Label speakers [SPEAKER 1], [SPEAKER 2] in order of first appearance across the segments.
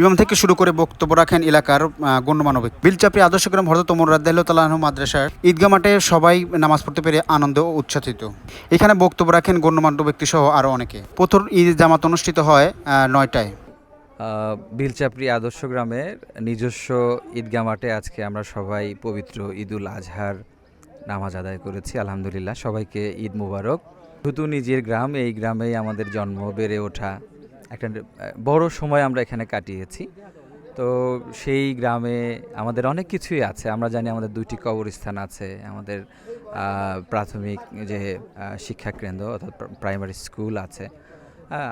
[SPEAKER 1] ইমাম থেকে শুরু করে বক্তব্য রাখেন এলাকার গণ্যমান্য ব্যক্তি। বিলচাপড়ি আদর্শগ্রাম হরদত ওমর রাদ্দাহ তালাহ মাদ্রাসার ঈদগাহ মাঠে সবাই নামাজ পড়তে পেরে আনন্দ উচ্ছ্বাসিত। এখানে বক্তব্য রাখেন গণ্যমান্য ব্যক্তি সহ আরও অনেকে। প্রথম ঈদ জামাত অনুষ্ঠিত হয় নয়টায়।
[SPEAKER 2] বিলচাপড়ি আদর্শ গ্রামের নিজস্ব ঈদগাহ মাঠে আজকে আমরা সবাই পবিত্র ঈদুল আজহার নামাজ আদায় করেছি, আলহামদুলিল্লাহ। সবাইকে ঈদ মুবারক। যেহেতু নিজের গ্রাম, এই গ্রামেই আমাদের জন্ম, বেড়ে ওঠা। একটা বড় সময় আমরা এখানে কাটিয়েছি। তো সেই গ্রামে আমাদের অনেক কিছুই আছে। আমরা জানি আমাদের দুইটি কবরস্থান আছে, আমাদের প্রাথমিক যে শিক্ষা কেন্দ্র অর্থাৎ প্রাইমারি স্কুল আছে।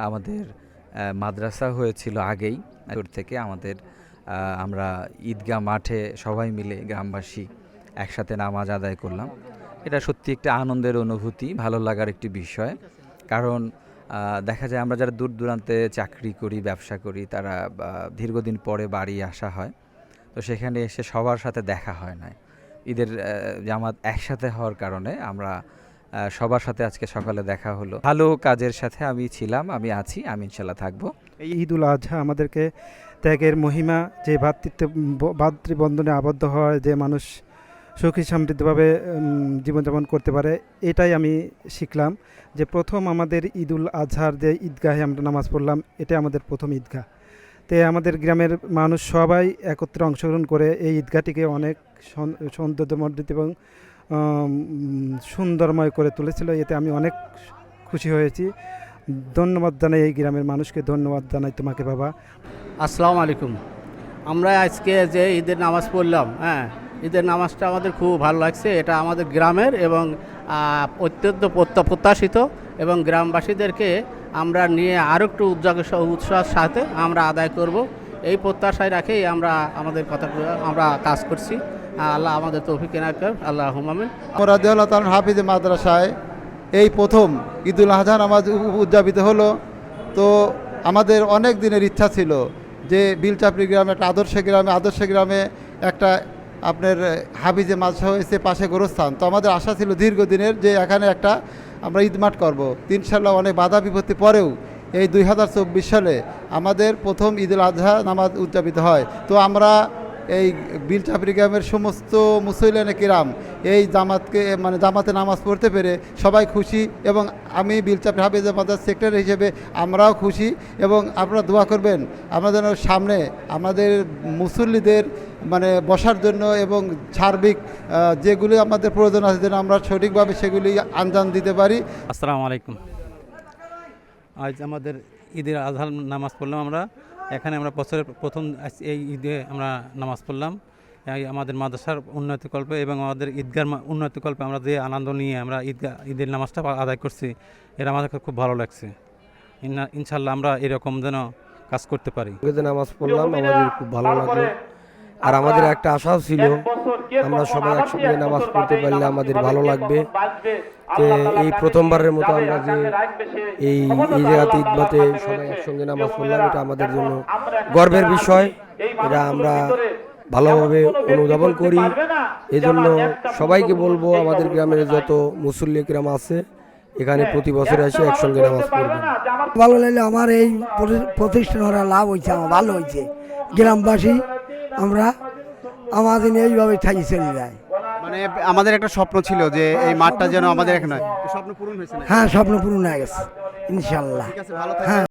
[SPEAKER 2] আমাদের মাদ্রাসা হয়েছিল আগেই। দূর থেকে আমাদের আমরা ঈদগাহ মাঠে সবাই মিলে গ্রামবাসী একসাথে নামাজ আদায় করলাম। এটা সত্যি একটা আনন্দের অনুভূতি, ভালো লাগার একটি বিষয়। কারণ দেখা যায় আমরা যারা দূর দূরান্তে চাকরি করি, ব্যবসা করি, তারা দীর্ঘদিন পরে বাড়ি আসা হয়। তো সেখানে এসে সবার সাথে দেখা হয় না ঈদের জামাত একসাথে হওয়ার কারণে আমরা সবার সাথে আজকে সকালে দেখা হলো। ভালো কাজের সাথে আমি ছিলাম, আমি আছি, আমি ইনশাল্লাহ থাকব।
[SPEAKER 3] এই ঈদ উল আজহা আমাদেরকে ত্যাগের মহিমা, যে ভাতৃত্ব ভাতৃবন্ধনে আবদ্ধ হয়, যে মানুষ সুখী সমৃদ্ধভাবে জীবনযাপন করতে পারে, এটাই আমি শিখলাম যে প্রথম আমাদের ঈদুল আজহার যে ঈদগাহে আমরা নামাজ পড়লাম এটা আমাদের প্রথম ঈদগাহ। তো আমাদের গ্রামের মানুষ সবাই একত্রে অংশগ্রহণ করে এই ঈদগাহটিকে অনেক সৌন- সৌন্দর্যমণ্ডিত এবং সুন্দরময় করে তুলেছিল, এতে আমি অনেক খুশি হয়েছি। ধন্যবাদ জানাই এই গ্রামের মানুষকে, ধন্যবাদ জানাই তোমাকে বাবা।
[SPEAKER 4] আসসালামু আলাইকুম। আমরা আজকে যে ঈদের নামাজ পড়লাম হ্যাঁ ঈদের নামাজটা আমাদের খুব ভালো লাগছে। এটা আমাদের গ্রামের এবং অত্যন্ত প্রত্য- প্রত্যাশিত এবং গ্রামবাসীদেরকে আমরা নিয়ে আরও একটু উদ্যোগ উৎসাহের সাথে আমরা আদায় করব। এই প্রত্যাশায় রাখেই আমরা আমাদের কথা আমরা কাজ করছি। আল্লাহ আমাদের তৌফিক এনাকর আল্লাহ হুমামিন
[SPEAKER 5] হাফিজে মাদ্রাসায় এই প্রথম ঈদুল আজহা উ- উদযাপিত হলো। তো আমাদের অনেক দিনের ইচ্ছা ছিল যে বিলচাপড়ি গ্রামে, একটা আদর্শ গ্রামে আদর্শ গ্রামে একটা আপনার হাবিজে মাদ্রাসা হয়েছে পাশে গোরস্থান। তো আমাদের আশা ছিল দীর্ঘদিনের যে এখানে একটা আমরা ঈদমাঠ করব। ইনশাল্লাহ অনেক বাধা বিপত্তি পরেও এই দুই হাজার চব্বিশ সালে আমাদের প্রথম ঈদুল আজহা নামাজ উদযাপিত হয়। তো আমরা এই বিলচাপড়ি গ্রামের সমস্ত মুসলিয়ানে কিরাম এই জামাতকে মানে জামাতে নামাজ পড়তে পেরে সবাই খুশি এবং আমি বিলচাপড়ি হাফিজ মাদার সেক্টর হিসেবে আমরাও খুশি এবং আপনারা দোয়া করবেন আমাদের সামনে আমাদের মুসল্লিদের মানে বসার জন্য এবং সার্বিক যেগুলি আমাদের প্রয়োজন আছে যেন আমরা সঠিকভাবে সেগুলি আঞ্জাম দিতে পারি।
[SPEAKER 6] আসসালামু আলাইকুম। আজ আমাদের ঈদের আজহার নামাজ পড়লাম আমরা। এখানে আমরা বছরের প্রথম এই ঈদে আমরা নামাজ পড়লাম। আমাদের মাদ্রাসার উন্নতিকল্পে এবং আমাদের ঈদগার উন্নতিকল্পে আমরা যে আনন্দ নিয়ে আমরা ঈদগা ঈদের নামাজটা আদায় করছি, এটা আমাদের খুব ভালো লাগছে। ইনশাল্লাহ আমরা এরকম যেন কাজ করতে পারি।
[SPEAKER 7] নামাজ পড়লাম, আমাদের খুব ভালো লাগল। আর আমাদের একটা আশাও ছিল আমরা সবাই একসঙ্গে নামাজ পড়তে পারলে আমাদের ভালো লাগবে যে এই প্রথমবারের মতো আমরা যে এই এই জায়গাতে ঈদমাতে সবাই একসঙ্গে নামাজ পড়লাম এটা আমাদের জন্য গর্বের বিষয়। এটা আমরা ভালোভাবে অনুধাবন করি। এজন্য সবাইকে বলব আমাদের গ্রামের যত মুসল্লি গ্রাম আছে এখানে প্রতি বছর এসে একসঙ্গে নামাজ পড়বেন
[SPEAKER 8] ভালো লাগলে আমার এই প্রতি- প্রতিষ্ঠান ওরা লাভ হয়েছে আমার ভালো হয়েছে। গ্রামবাসী আমরা আমাদের এইভাবে ঠাই চলে যায়
[SPEAKER 1] মানে আমাদের একটা স্বপ্ন ছিল যে এই মাঠটা যেন আমাদের এখানে নয় স্বপ্ন পূরণ হয়েছে
[SPEAKER 8] হ্যাঁ স্বপ্ন পূরণ হয়ে গেছে ইনশাল্লাহ। হ্যাঁ।